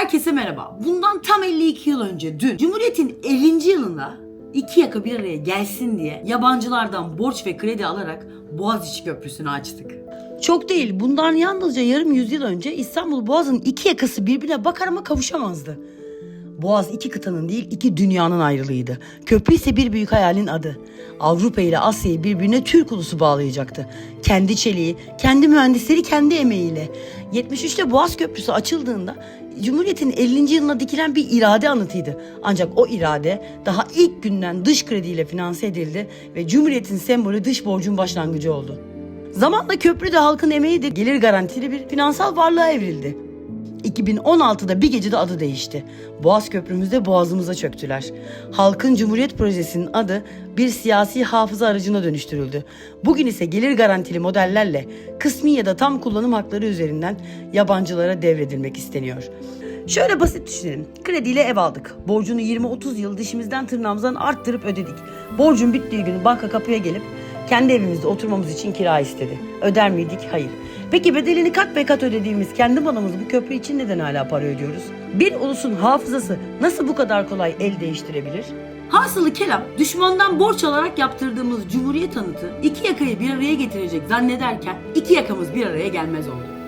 Herkese merhaba. Bundan tam 52 yıl önce dün Cumhuriyet'in 50. yılında iki yaka bir araya gelsin diye yabancılardan borç ve kredi alarak Boğaziçi Köprüsü'nü açtık. Çok değil. Bundan yalnızca yarım yüzyıl önce İstanbul Boğaz'ın iki yakası birbirine bakar ama kavuşamazdı. Boğaz iki kıtanın değil iki dünyanın ayrılığıydı. Köprü ise bir büyük hayalin adı. Avrupa ile Asya'yı birbirine Türk ulusu bağlayacaktı. Kendi çeliği, kendi mühendisleri kendi emeğiyle. 73'te Boğaz Köprüsü açıldığında Cumhuriyet'in 50. yılına dikilen bir irade anıtıydı. Ancak o irade daha ilk günden dış krediyle finanse edildi ve Cumhuriyet'in sembolü dış borcun başlangıcı oldu. Zamanla köprü de halkın emeği de gelir garantili bir finansal varlığa evrildi. 2016'da bir gecede adı değişti. Boğaz Köprümüzde boğazımıza çöktüler. Halkın Cumhuriyet Projesi'nin adı bir siyasi hafıza aracına dönüştürüldü. Bugün ise gelir garantili modellerle kısmi ya da tam kullanım hakları üzerinden yabancılara devredilmek isteniyor. Şöyle basit düşünelim. Krediyle ev aldık. Borcunu 20-30 yıl dişimizden tırnağımızdan arttırıp ödedik. Borcun bittiği gün banka kapıya gelip kendi evimizde oturmamız için kira istedi. Öder miydik? Hayır. Peki bedelini kat be kat ödediğimiz kendi malımız bu köprü için neden hala para ödüyoruz? Bir ulusun hafızası nasıl bu kadar kolay el değiştirebilir? Hasılı kelam düşmandan borç alarak yaptırdığımız Cumhuriyet anıtı iki yakayı bir araya getirecek zannederken iki yakamız bir araya gelmez oldu.